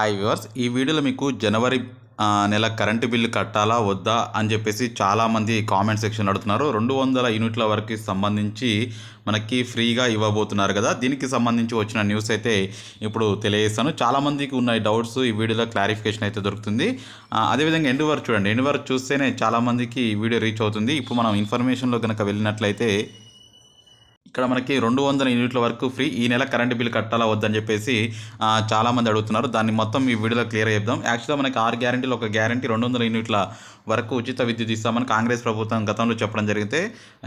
Hi viewers ఈ వీడియోలో మీకు జనవరి నెల కరెంటు బిల్లు కట్టాలా వద్దా అని చెప్పేసి చాలామంది కామెంట్ సెక్షన్ అడుగుతున్నారు. రెండు వందల యూనిట్ల వరకు సంబంధించి మనకి ఫ్రీగా ఇవ్వబోతున్నారు కదా. దీనికి సంబంధించి వచ్చిన న్యూస్ అయితే ఇప్పుడు తెలియజేస్తాను. చాలామందికి ఉన్న డౌట్స్ ఈ వీడియోలో క్లారిఫికేషన్ అయితే దొరుకుతుంది. అదేవిధంగా ఎండ్ వరకు చూడండి. ఎండ్ వరకు చూస్తేనే చాలామందికి ఈ వీడియో రీచ్ అవుతుంది. ఇప్పుడు మనం ఇన్ఫర్మేషన్లో కనుక వెళ్ళినట్లయితే ఇక్కడ మనకి రెండు వందల యూనిట్ల వరకు ఫ్రీ. ఈ నెల కరెంట్ బిల్ కట్టాలా వద్దని చెప్పేసి చాలామంది అడుగుతున్నారు. దాన్ని మొత్తం ఈ వీడియోలో క్లియర్ చేద్దాం. యాక్చువల్గా మనకి ఆరు గ్యారంటీలు ఒక గ్యారంటీ రెండు వందల యూనిట్ల వరకు ఉచిత విద్యుత్ ఇస్తామని కాంగ్రెస్ ప్రభుత్వం గతంలో చెప్పడం జరిగితే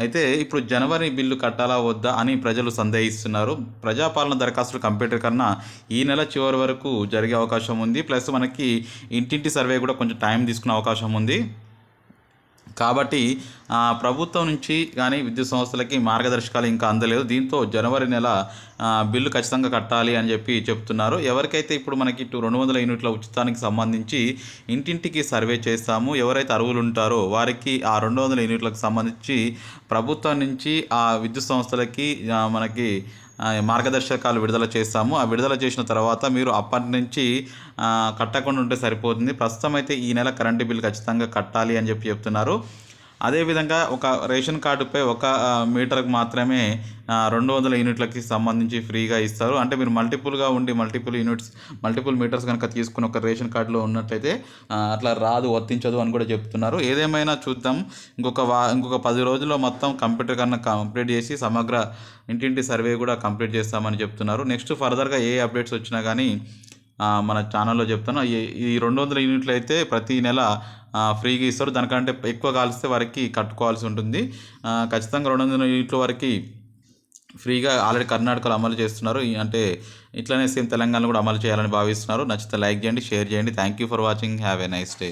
అయితే ఇప్పుడు జనవరి బిల్లు కట్టాలా వద్దా అని ప్రజలు సందేహిస్తున్నారు. ప్రజాపాలన దరఖాస్తులు కంప్యూటర్ కన్నా ఈ నెల చివరి వరకు జరిగే అవకాశం ఉంది. ప్లస్ మనకి ఇంటింటి సర్వే కూడా కొంచెం టైం తీసుకునే అవకాశం ఉంది. కాబట్టి ప్రభుత్వం నుంచి కానీ విద్యుత్ సంస్థలకి మార్గదర్శకాలు ఇంకా అందలేదు. దీంతో జనవరి నెల బిల్లు ఖచ్చితంగా కట్టాలి అని చెప్పి చెప్తున్నారు. ఎవరికైతే ఇప్పుడు మనకి ఇటు రెండు వందల యూనిట్ల ఉచితానికి సంబంధించి ఇంటింటికి సర్వే చేస్తాము ఎవరైతే అరువులు ఉంటారో వారికి ఆ రెండు వందల యూనిట్లకు సంబంధించి ప్రభుత్వం నుంచి ఆ విద్యుత్ సంస్థలకి మనకి మార్గదర్శకాలు విడుదల చేస్తాము. ఆ విడుదల చేసిన తర్వాత మీరు అప్పటి నుంచి కట్టకుండా ఉంటే సరిపోతుంది. ప్రస్తుతం అయితే ఈ నెల కరెంటు బిల్ ఖచ్చితంగా కట్టాలి అని చెప్పి చెప్తున్నారు. అదేవిధంగా ఒక రేషన్ కార్డుపై ఒక మీటర్కి మాత్రమే రెండు వందల యూనిట్లకి సంబంధించి ఫ్రీగా ఇస్తారు. అంటే మీరు మల్టిపుల్గా ఉండి మల్టిపుల్ యూనిట్స్ మల్టిపుల్ మీటర్స్ కనుక తీసుకుని ఒక రేషన్ కార్డులో ఉన్నట్లయితే అట్లా రాదు వర్తించదు అని కూడా చెప్తున్నారు. ఏదేమైనా చూద్దాం. ఇంకొక వా ఇంకొక పది రోజుల్లో మొత్తం కంప్యూటర్ కన్నా కంప్లీట్ చేసి సమగ్ర ఇంటింటి సర్వే కూడా కంప్లీట్ చేస్తామని చెప్తున్నారు. నెక్స్ట్ ఫర్దర్గా ఏ అప్డేట్స్ వచ్చినా కానీ మన ఛానల్లో చెప్తాను ఈ ఈ రెండు వందల యూనిట్లు అయితే ప్రతి నెల ఫ్రీగా ఇస్తారు. దానికంటే ఎక్కువ కాలిస్తే వారికి కట్టుకోవాల్సి ఉంటుంది. ఖచ్చితంగా రెండు వందల యూనిట్ల వరకు ఫ్రీగా ఆల్రెడీ కర్ణాటకలో అమలు చేస్తున్నారు. అంటే ఇట్లనే సేమ్ తెలంగాణలో కూడా అమలు చేయాలని భావిస్తున్నారు. నచ్చితే లైక్ చేయండి షేర్ చేయండి. Thank you for watching have a nice day